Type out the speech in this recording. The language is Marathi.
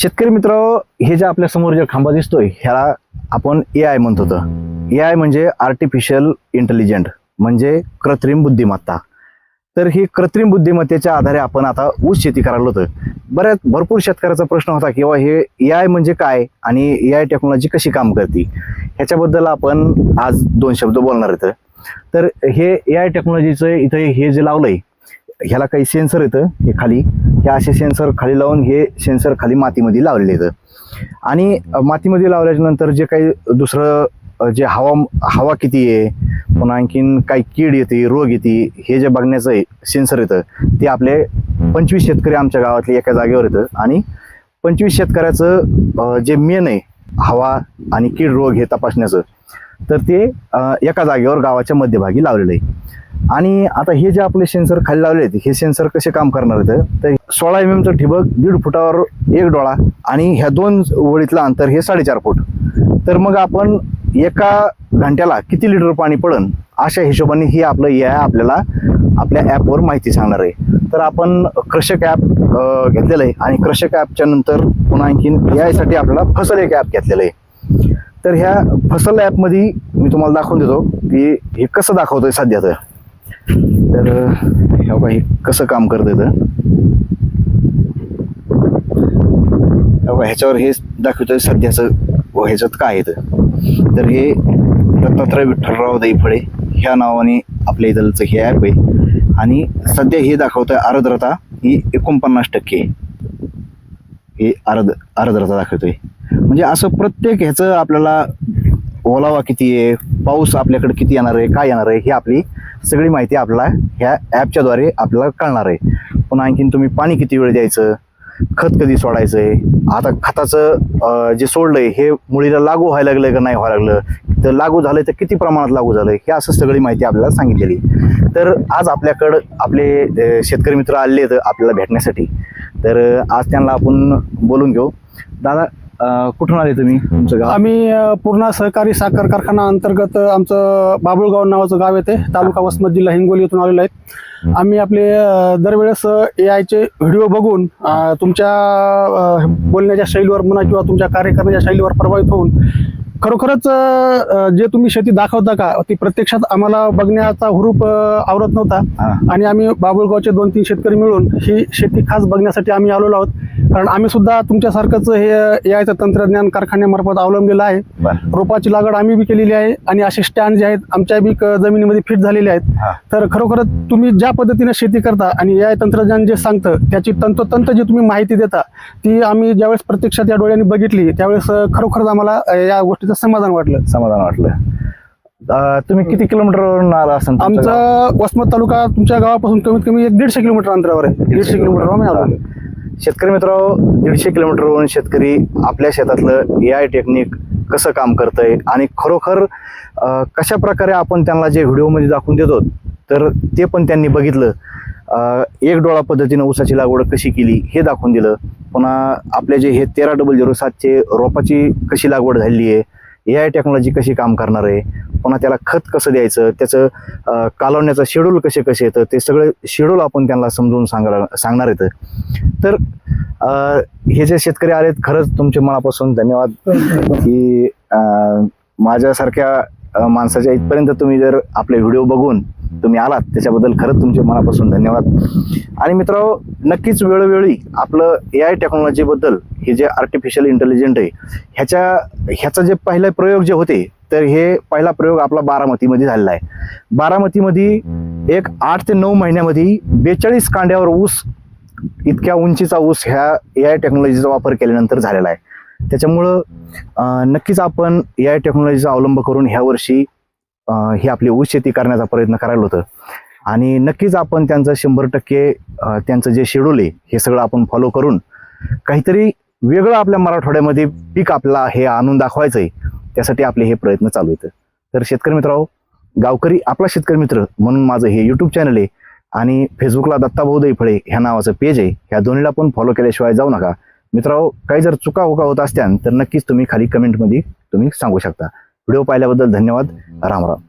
शेतकरी मित्र हे जे आपल्यासमोर जे खांबा दिसतोय ह्याला आपण ए आय म्हणत होतं ए आय म्हणजे आर्टिफिशियल इंटेलिजंट म्हणजे कृत्रिम बुद्धिमत्ता. तर ही कृत्रिम बुद्धिमत्तेच्या आधारे आपण आता ऊस शेती करायला होतं बऱ्याच भरपूर शेतकऱ्याचा प्रश्न होता किंवा हे ए आय म्हणजे काय? आणि ए आय टेक्नॉलॉजी कशी काम करते? ह्याच्याबद्दल आपण आज दोन शब्द बोलणार आहेत तर हे ए आय टेक्नॉलॉजीचं इथं हे जे लावलंय ह्याला काही सेन्सर येतं हे खाली. हे असे सेन्सर खाली लावून हे सेन्सर खाली मातीमध्ये लावलेले येतं आणि मातीमध्ये लावल्याच्यानंतर जे काही दुसरं जे हवा हवा किती आहे पुन्हा आणखीन काही कीड येते रोग येते हे जे बघण्याचं सेन्सर येतं ते आपले पंचवीस शेतकरी आमच्या गावातले एका जागेवर येतं. आणि पंचवीस शेतकऱ्याचं जे मेन आहे हवा आणि कीड रोग हे तपासण्याचं तर ते एका जागेवर गावाच्या मध्यभागी लावलेलं आहे. आणि आता हे जे आपले सेन्सर खाली लावले आहेत हे सेन्सर कसे काम करणार आहेत? तर सोळा एम एमचं ठिबक दीड फुटावर एक डोळा आणि ह्या दोन ओळीतलं अंतर हे साडेचार फूट. तर मग आपण एका घंट्याला किती लिटर पाणी पडन? अशा हिशोबाने ही आपलं ए आय आपल्याला आपल्या ॲपवर माहिती सांगणार आहे. तर आपण कृषक ॲप घेतलेलं आहे आणि कृषक ॲपच्या नंतर पुन्हा आणखीन ए आयसाठी आपल्याला फसल एक ॲप घेतलेलं आहे. तर ह्या फसल ॲपमध्ये मी तुम्हाला दाखवून देतो की हे कसं दाखवतोय सध्या तर. तर हे हे कसं काम करतं तर ह्याच्यावर हे दाखवतोय सध्याचं व ह्याच्यात काय येतं तर हे दत्तात्रय विठ्ठलराव दैफळे ह्या नावाने आपल्या इथलचं हे ॲप आहे. आणि सध्या हे दाखवतंय आर्द्रता ही एकोणपन्नास टक्के हे आर्द आर्द्रता दाखवतोय. म्हणजे असं प्रत्येक ह्याचं आपल्याला ओलावा किती आहे? पाऊस आपल्याकडे किती येणार आहे? काय येणार आहे? ही आपली सगळी माहिती आपल्याला ह्या ॲपच्याद्वारे आपल्याला कळणार आहे. पुन्हा आणखीन तुम्ही पाणी किती वेळ द्यायचं? खत कधी सोडायचं आहे आता खताचं जे सोडलं आहे हे मुळीला लागू व्हायला लागलं का नाही व्हायला लागलं? तर लागू झालं तर किती प्रमाणात लागू झालं हे असं सगळी माहिती आपल्याला सांगितलेली तर आज आपल्याकडं आपले शेतकरी मित्र आले आहेत आपल्याला भेटण्यासाठी. तर आज त्यांना आपण बोलून घेऊ. दादा कुठून आले तुम्ही तुमचं गाव? आम्ही अ, पूर्णा सहकारी साखर कारखाना अंतर्गत अ, आमचं बाबुळगाव नावाचं गाव येते. तालुका वसमत जिल्हा हिंगोली येथून आलेलो आहेत आम्ही आपले अ, दरवेळेस ए आयचे व्हिडिओ बघून अ, तुमच्या अ, बोलण्याच्या शैलीवर म्हणा किंवा तुमच्या कार्य करण्याच्या शैलीवर प्रभावित होऊन खरोखरच अ, अ, जे तुम्ही शेती दाखवता का ती प्रत्यक्षात आम्हाला बघण्याचा हुरूप अ, आवरत नव्हता. हा. आणि आम्ही बाबुळगावचे दोन तीन शेतकरी मिळून ही शेती खास बघण्यासाठी आम्ही आलेलो आहोत. कारण आम्ही सुद्धा तुमच्यासारखंच हे ए आयचं तंत्रज्ञान कारखान्यामार्फत अवलंबलेलं आहे. रोपाची लागवड आम्ही बी केलेली आहे आणि असे स्टँड जे आहेत आमच्या बी जमिनीमध्ये फिट झालेले आहेत. तर खरोखरच तुम्ही ज्या पद्धतीने शेती करता आणि या तंत्रज्ञान जे सांगतं त्याची तंतोतंत जी तुम्ही माहिती देता ती आम्ही ज्यावेळेस प्रत्यक्षात या डोळ्यांनी बघितली त्यावेळेस खरोखरच आम्हाला या गोष्टीचं समाधान वाटलं. समाधान वाटलं. तुम्ही किती किलोमीटरवरून आला असाल? आमचा वसमत तालुका तुमच्या गावापासून कमीत कमी एक दीडशे किलोमीटर अंतरावर आहे. दीडशे किलोमीटर आम्ही आलो. शेतकरी मित्र दीडशे किलोमीटरवरून शेतकरी आपल्या शेतातलं ए आय टेक्निक कसं काम करतंय आणि खरोखर कशा प्रकारे आपण त्यांना जे व्हिडिओमध्ये दाखवून देतो तर ते पण त्यांनी बघितलं. एक डोळा पद्धतीनं ऊसाची लागवड कशी केली हे दाखवून दिलं. पुन्हा आपले जे हे तेरा डबल झिरो सातचे रोपाची कशी लागवड झालेली आहे ए आय टेक्नॉलॉजी कशी काम करणार आहे? पुन्हा त्याला खत कसं द्यायचं? त्याचं कालवण्याचं शेड्यूल कसे कसे येतं? ते सगळं शेड्यूल आपण त्यांना समजून सांगायला सांगणार येतं तर हे जे शेतकरी आलेत खरंच तुमचे मनापासून धन्यवाद. की माझ्यासारख्या माणसाच्या इथपर्यंत तुम्ही जर आपले व्हिडिओ बघून तुम्ही आलात त्याच्याबद्दल खरंच तुमचे मनापासून धन्यवाद. आणि मित्रांनो नक्कीच वेळोवेळी आपलं ए आय टेक्नॉलॉजीबद्दल हे जे आर्टिफिशियल इंटेलिजंट आहे ह्याच्या ह्याचा जे पहिले प्रयोग जे होते तर हे पहिला प्रयोग आपला बारामतीमध्ये झालेला आहे. बारामतीमध्ये एक आठ ते नऊ महिन्यामध्ये बेचाळीस कांड्यावर ऊस इतक्या उंचीचा ऊस ह्या ए आय टेक्नॉलॉजीचा वापर केल्यानंतर झालेला आहे. त्याच्यामुळं नक्कीच आपण ए आय टेक्नॉलॉजीचा अवलंब करून ह्या वर्षी ही आपली ऊस शेती करण्याचा प्रयत्न करायला होतं. आणि नक्कीच आपण त्यांचं शंभर टक्के त्यांचं जे शेड्यूल आहे हे सगळं आपण फॉलो करून काहीतरी वेगळं आपल्या मराठवाड्यामध्ये पीक आपला हे आणून दाखवायचं आहे त्यासाठी आपले हे प्रयत्न चालू आहेत. तर शेतकरी मित्रांनो गावकरी आपला शेतकरी मित्र म्हणून माझं हे यूट्यूब चॅनल आहे आणि फेसबुकला दत्ताभाऊ दैफळे ह्या नावाचं पेज आहे. ह्या दोन्हीला पण फॉलो केल्याशिवाय जाऊ नका. मित्रांनो काही जर चुका उका होत असत्यान तर नक्कीच तुम्ही खाली कमेंटमध्ये तुम्ही सांगू शकता. व्हिडिओ पाहिल्याबद्दल धन्यवाद. राम राम.